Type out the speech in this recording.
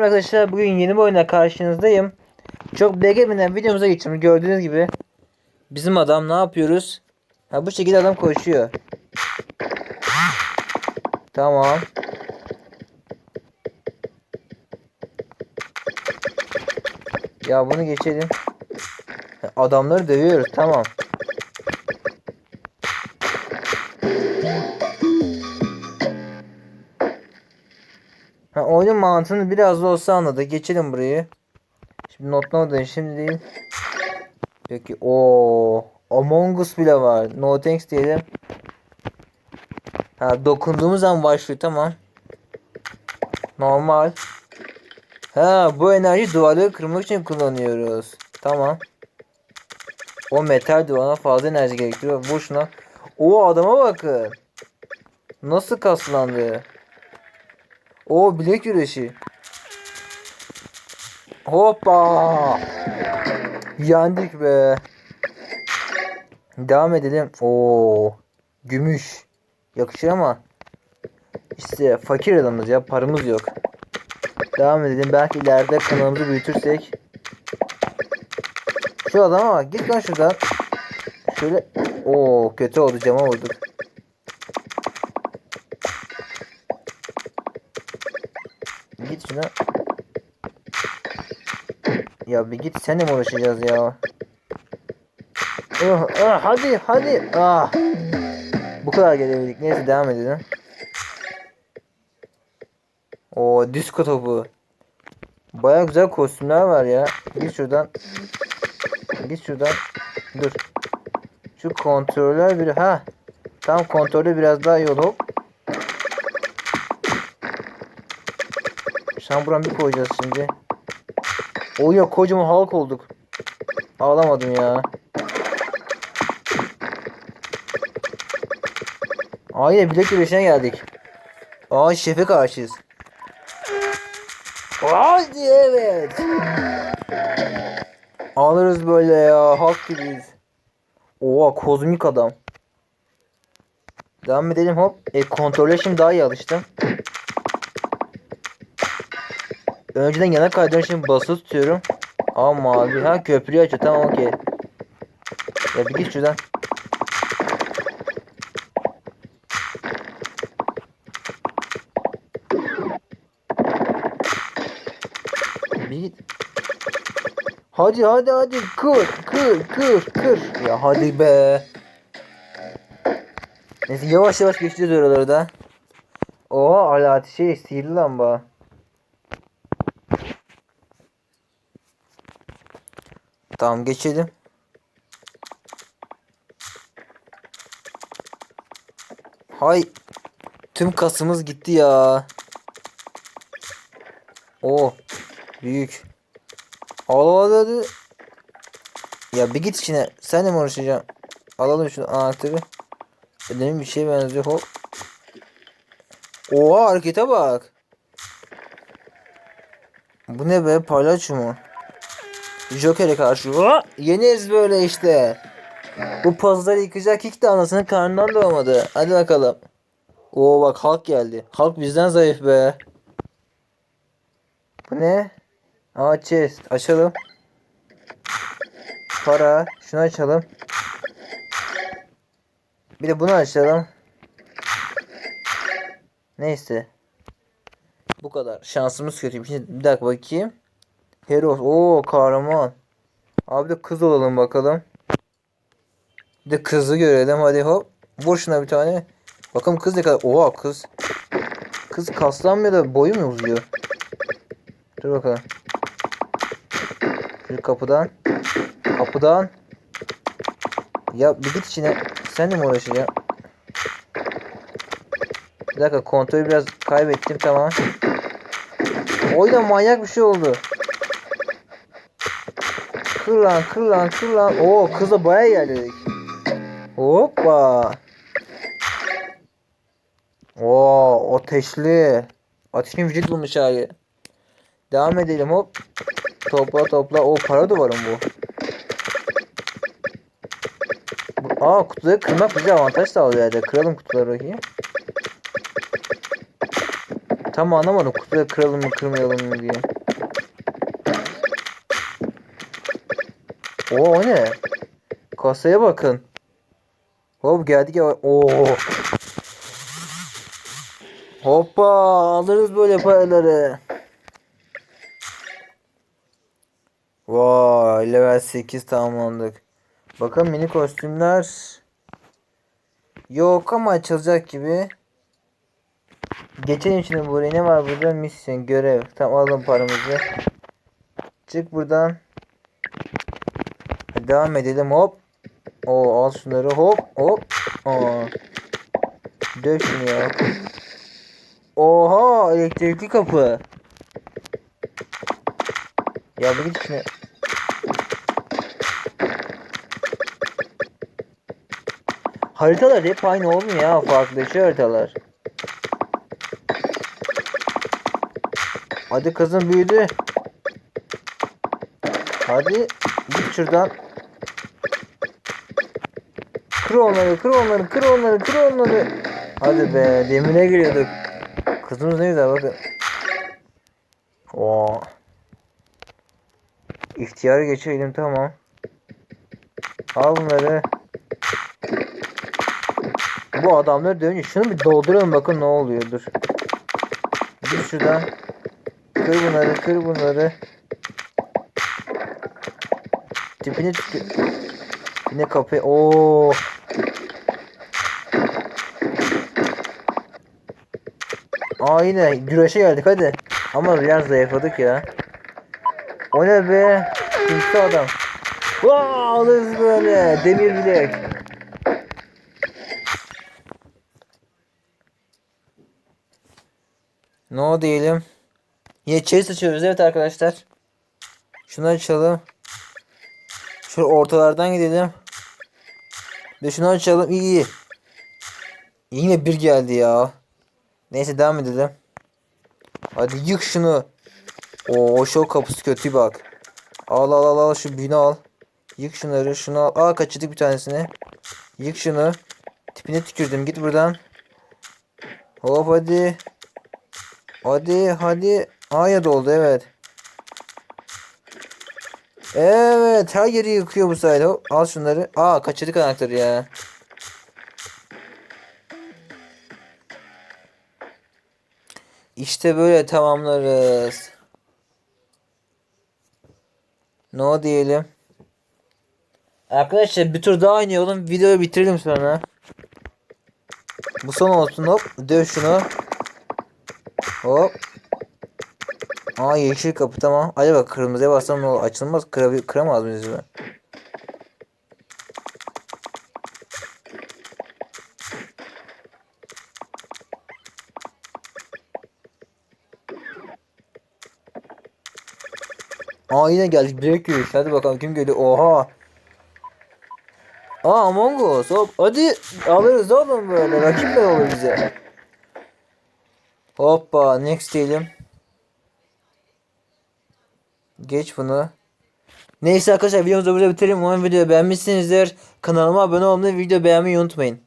Arkadaşlar bugün yeni bir oyuna karşınızdayım. Çok beğenmeden videomuza geçtim. Gördüğünüz gibi bizim adam ne yapıyoruz? Ha bu şekilde adam koşuyor. Tamam. Ya bunu geçelim. Adamları dövüyoruz tamam. Oyunun mantığını biraz da olsa anladık. Geçelim burayı. Şimdi notlamadım şimdi değil. Peki o Among Us bile var. No thanks diyelim. Ha dokunduğumuz zaman başlıyor tamam. Normal. Ha bu enerji duvarları kırmak için kullanıyoruz. Tamam. O metal duvara fazla enerji gerektiriyor. Boşuna. O adama bakın. Nasıl kaslandı. O bilek güreşi. Hoppa. Yendik be. Devam edelim. Oo. Gümüş. Yakışır ama işte fakir adamız ya paramız yok. Devam edelim. Belki ileride kanalımızı büyütürsek. Şu adama bak. Git lan şuradan. Şöyle. Oo kötü oldu cama vurduk. Şuna. Ya bir git seninle mi uğraşacağız ya? Ah, ah, hadi hadi. Ah. Bu kadar gelebildik. Neyse devam edelim. O disko topu. Baya güzel kostümler var ya. Git şuradan. Git şuradan. Dur. Şu kontroller bir ha. Tam kontrolü biraz daha iyi ol hop. Şamburan bir koyacağız şimdi. O ya kocaman halk olduk. Ağlamadım ya. Aa yine bilek güreşine geldik. Aa şefe karşıyız. Hadi evet. Alırız böyle ya. Halk gibiyiz. Oha kozmik adam. Devam edelim hop. E kontrole şimdi daha iyi alıştım. Önceden yana kaydırıyorum şimdi basılı tutuyorum. Aa mavi. Ha köprüyü açıyor tamam okey. Ya bir git şuradan. Bir git. Hadi hadi hadi kır kır kır kır. Ya hadi be. Neyse yavaş yavaş geçeceğiz oraları da. Oha alati şey sihirli lamba. Tamam geçelim. Hay. Tüm kasımız gitti ya. O büyük. Al hadi hadi. Ya bir git içine. Sen mi uğraşacaksın? Alalım şunu anahtarı. Demin bir şeye benziyor hop. Oha harekete bak. Bu ne be palyaço mu? Joker'e karşı. Aa, Yeneriz böyle işte. Bu pozları yıkacak hiç de anasının karnından doğmadı. Hadi bakalım. Oo bak Hulk geldi. Hulk bizden zayıf be. Bu ne? Aa chest. Açalım. Para. Şunu açalım. Bir de bunu açalım. Neyse. Bu kadar. Şansımız kötü. Bir dakika bakayım. Heros. Oo kahraman. Abi de kız olalım bakalım. Bir de kızı görelim hadi hop. Vur şuna bir tane. Bakalım kız ne kadar. Oha kız. Kız kaslanmıyor da boyu mu uzuyor? Dur bakalım. Şöyle kapıdan. Kapıdan. Ya bir git içine. Sen de mi uğraşacaksın? Bir dakika kontrolü biraz kaybettim tamam. Oyuna manyak bir şey oldu. Kır lan kır lan kır lan. Oo kızla baya ilerledik. Hoppa. Oo ateşli. Ateşin vücut bulmuş hali. Devam edelim hop. Topla topla. O para duvarım bu. aa kutuları kırmak bize avantaj sağlıyor herhalde. Kıralım kutuları bakayım. Tam anlamadım kutuyu kıralım mı kırmayalım mı diye. O ne? Kasaya bakın. Hop geldik ya. Oo. Hoppa alırız böyle paraları. Vay level 8 tamamlandık. Bakın mini kostümler. Yok ama açılacak gibi. Geçelim şimdi buraya. Ne var burada? Misyon, görev. Tamam alalım paramızı. Çık buradan. Devam edelim hop. O al şunları hop hop. Aa. Dök şunu ya. Oha elektrikli kapı. Ya bir git şuna. Haritalar hep aynı olmuyor ya farklılaşıyor haritalar. Hadi kızım büyüdü. Hadi git şuradan. Kır onları, kır onları, kır onları, kır onları. Hadi be, demine giriyorduk. Kızımız ne bakın. Oo. İhtiyarı geçelim tamam. Al bunları. Bu adamları dövünce şunu bir dolduralım bakın ne oluyor dur. Dur şuradan. Kır bunları, kır bunları. Tipini tükür. Yine kapı. Oo. Yine güreşe geldik hadi. Ama biraz zayıfladık ya. O ne be? Kimse adam. Vaa alırız böyle. Demir bilek. No diyelim. Yine chest açıyoruz evet arkadaşlar. Şunu açalım. Şöyle ortalardan gidelim. De şunu açalım. İyi. Yine bir geldi ya. Neyse devam edelim. Hadi yık şunu. Oo şok kapısı kötü bak. Al al al al şu büyünü al. Yık şunları şunu al. Aa kaçırdık bir tanesini. Yık şunu. Tipine tükürdüm git buradan. Hop hadi. Hadi hadi. A'ya doldu evet. Evet her yeri yıkıyor bu sayede. Hop, al şunları. Aa kaçırdık anahtarı ya. İşte böyle tamamlarız. No diyelim. Arkadaşlar bir tur daha oynayalım. Videoyu bitirelim sonra. Bu son olsun hop. Döv şunu. Hop. Aa yeşil kapı tamam. Acaba kırmızıya bassam ne olur? Açılmaz. Kırabil kıramaz mıyız ben? Aa yine geldik. Direkt yürüyüş. Hadi bakalım kim geliyor. Oha. Aa Among Us. Hop. Hadi alırız oğlum böyle. Rakip de olur bize. Hoppa. Next diyelim. Geç bunu. Neyse arkadaşlar videomuzu burada bitirelim. Umarım videoyu beğenmişsinizdir. Kanalıma abone olmayı, video beğenmeyi unutmayın.